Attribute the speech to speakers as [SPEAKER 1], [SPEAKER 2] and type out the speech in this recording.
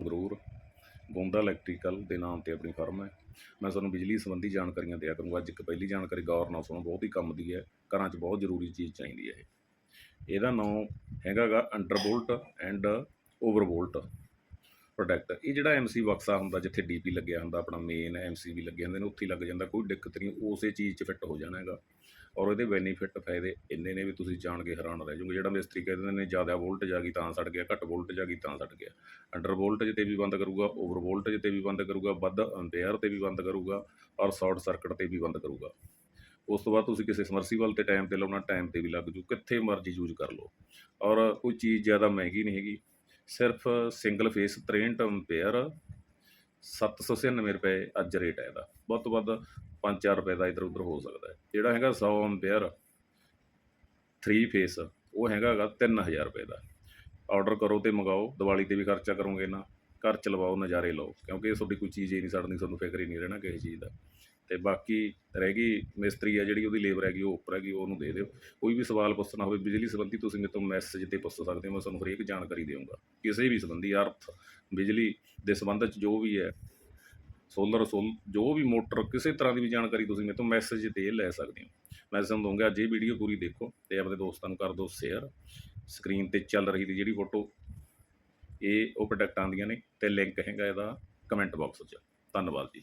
[SPEAKER 1] Sangrur ਗੋਂਦਾ electrical ਦੇ ਨਾਮ ਤੇ ਆਪਣੀ ਫਰਮ ਹੈ। ਮੈਂ ਤੁਹਾਨੂੰ ਬਿਜਲੀ ਸੰਬੰਧੀ ਜਾਣਕਾਰੀਆਂ ਦਿਆ ਕਰੂੰਗਾ। ਅੱਜ ਇੱਕ ਪਹਿਲੀ ਜਾਣਕਾਰੀ ਗੌਰ ਨਾਲ ਸੁਣੋ, ਬਹੁਤ ਹੀ ਕੰਮ ਦੀ ਹੈ। ਘਰਾਂ 'ਚ ਬਹੁਤ ਜ਼ਰੂਰੀ ਚੀਜ਼ ਚਾਹੀਦੀ ਹੈ ਇਹ। ਇਹਦਾ ਨਾਮ ਹੈਗਾਗਾ ਅੰਡਰਬੋਲਟ ਐਂਡ ਓਵਰਬੋਲਟ ਪ੍ਰੋਡਕਟ ਇਹ ਜਿਹੜਾ ਐਮਸੀ ਬਕਸਾ ਹੁੰਦਾ, ਜਿੱਥੇ ਡੀਪੀ ਲੱਗਿਆ ਹੁੰਦਾ, ਆਪਣਾ ਮੇਨ ਐਮਸੀਬੀ ਲੱਗੇ ਹੁੰਦੇ ਨੇ, ਉੱਥੇ ਲੱਗ ਜਾਂਦਾ, ਕੋਈ ਦਿੱਕਤ ਨਹੀਂ, ਉਸੇ ਚੀਜ਼ 'ਚ ਫਿੱਟ ਹੋ ਜਾਣਾ ਹੈਗਾ। ਔਰ ਇਹਦੇ ਬੈਨੀਫਿਟ ਫਾਇਦੇ ਇੰਨੇ ਨੇ ਵੀ ਤੁਸੀਂ ਜਾਣ ਕੇ ਹੈਰਾਨ ਰਹਿ ਜਾਓਗੇ। ਜਿਹੜਾ ਮਿਸਤਰੀ ਕਹਿ ਦਿੰਦੇ ਨੇ, ਜ਼ਿਆਦਾ ਵੋਲਟੇਜ ਆ ਗਈ ਤਾਂ ਸੜ ਗਿਆ, ਘੱਟ ਵੋਲਟੇਜ ਆ ਗਈ ਤਾਂ ਸੜ ਗਿਆ। ਅੰਡਰ ਵੋਲਟੇਜ ਤੇ ਵੀ ਬੰਦ ਕਰੂਗਾ ਓਵਰ ਵੋਲਟੇਜ ਤੇ ਵੀ ਬੰਦ ਕਰੂਗਾ, ਵੱਧ ਅੰਪੇਅਰ ਤੇ ਵੀ ਬੰਦ ਕਰੂਗਾ, ਔਰ ਸ਼ਾਰਟ ਸਰਕਟ ਤੇ ਵੀ ਬੰਦ ਕਰੂਗਾ। ਉਸ ਤੋਂ ਬਾਅਦ ਤੁਸੀਂ ਕਿਸੇ ਸਮਰਸੀਬਲ ਤੇ ਟਾਈਮ ਤੇ ਲਾਉਣਾ ਟਾਈਮ ਤੇ ਵੀ ਲੱਗ ਜੂ, ਕਿੱਥੇ ਮਰਜ਼ੀ ਯੂਜ਼ ਕਰ ਲਓ। ਔਰ ਕੋਈ ਚੀਜ਼ ਜ਼ਿਆਦਾ ਮਹਿੰਗੀ ਨਹੀਂ ਹੈਗੀ। ਸਿਰਫ ਸਿੰਗਲ ਫੇਸ 63 ਅੰਪੇਅਰ 799 ਰੁਪਏ ਅੱਜ ਰੇਟ ਹੈ ਇਹਦਾ। ਵੱਧ ਤੋਂ ਵੱਧ 5-4 ਰੁਪਏ ਦਾ ਇਧਰ ਉਧਰ ਹੋ ਸਕਦਾ ਹੈ। ਜਿਹੜਾ ਹੈਗਾ 100 ਅੰਪੇਅਰ 3 ਫੇਸ ਉਹ ਹੈਗਾ ਹੈਗਾ 3000 ਰੁਪਏ ਦਾ। ਆਰਡਰ ਕਰੋ ਤੇ ਮੰਗਾਓ, ਦੀਵਾਲੀ ਤੇ ਵੀ ਖਰਚਾ ਕਰੋਗੇ ਨਾ। ਘਰ ਚ ਨਜ਼ਾਰੇ ਲਓ, ਕਿਉਂਕਿ ਇਹ ਤੁਹਾਡੀ ਕੋਈ ਚੀਜ਼ ਹੀ ਨਹੀਂ, ਸੜਨੀ, ਤੁਹਾਨੂੰ ਫਿਕਰ ਹੀ ਨਹੀਂ ਰਹਿਣਾ ਕਿਸੇ ਚੀਜ਼ ਦਾ। ਤੇ ਬਾਕੀ ਰਹਿ ਗਈ ਮਿਸਤਰੀ ਆ ਜਿਹੜੀ ਉਹਦੀ ਲੇਬਰ ਹੈਗੀ, ਉਹ ਉੱਪਰ ਹੈਗੀ ਉਹਨੂੰ ਦੇ ਦਿਓ। ਕੋਈ ਵੀ ਸਵਾਲ ਪੁੱਛਣਾ ਹੋਵੇ, ਬਿਜਲੀ ਸੰਬੰਧੀ ਤੁਸੀਂ ਮੇਰੇ ਤੋਂ ਮੈਸੇਜ ਤੇ ਪੁੱਛ ਸਕਦੇ ਹੋ, ਮੈਂ ਤੁਹਾਨੂੰ ਹਰੇਕ ਜਾਣਕਾਰੀ ਦੇਵਾਂਗਾ ਕਿਸੇ ਵੀ ਸੰਬੰਧੀ ਅਰਥ, ਬਿਜਲੀ ਦੇ ਸੰਬੰਧ ਚ ਜੋ ਵੀ ਹੈ ਸੋਲਰ ਸੋਲ, ਜੋ ਵੀ ਮੋਟਰ, ਕਿਸੇ ਤਰ੍ਹਾਂ ਦੀ ਵੀ ਜਾਣਕਾਰੀ ਤੁਸੀਂ ਮੇਰੇ ਤੋਂ ਮੈਸੇਜ ਤੇ ਲੈ ਸਕਦੇ ਹੋ। ਮੈਂ ਤੁਹਾਨੂੰ ਦਊਂਗਾ, ਅੱਜ ਇਹ ਵੀਡੀਓ ਪੂਰੀ ਦੇਖੋ ਤੇ ਆਪਣੇ ਦੋਸਤਾਂ ਨੂੰ ਕਰ ਦਿਓ ਸ਼ੇਅਰ ਸਕਰੀਨ ਤੇ ਚੱਲ ਰਹੀ ਦੀ ਜਿਹੜੀ ਫੋਟੋ ਇਹ ਉਹ ਪ੍ਰੋਡਕਟ ਆਉਂਦੀਆਂ ਨੇ ਤੇ ਲਿੰਕ ਹੈਗਾ ਇਹਦਾ ਕਮੈਂਟ ਬਾਕਸ 'ਚ। ਧੰਨਵਾਦ ਜੀ।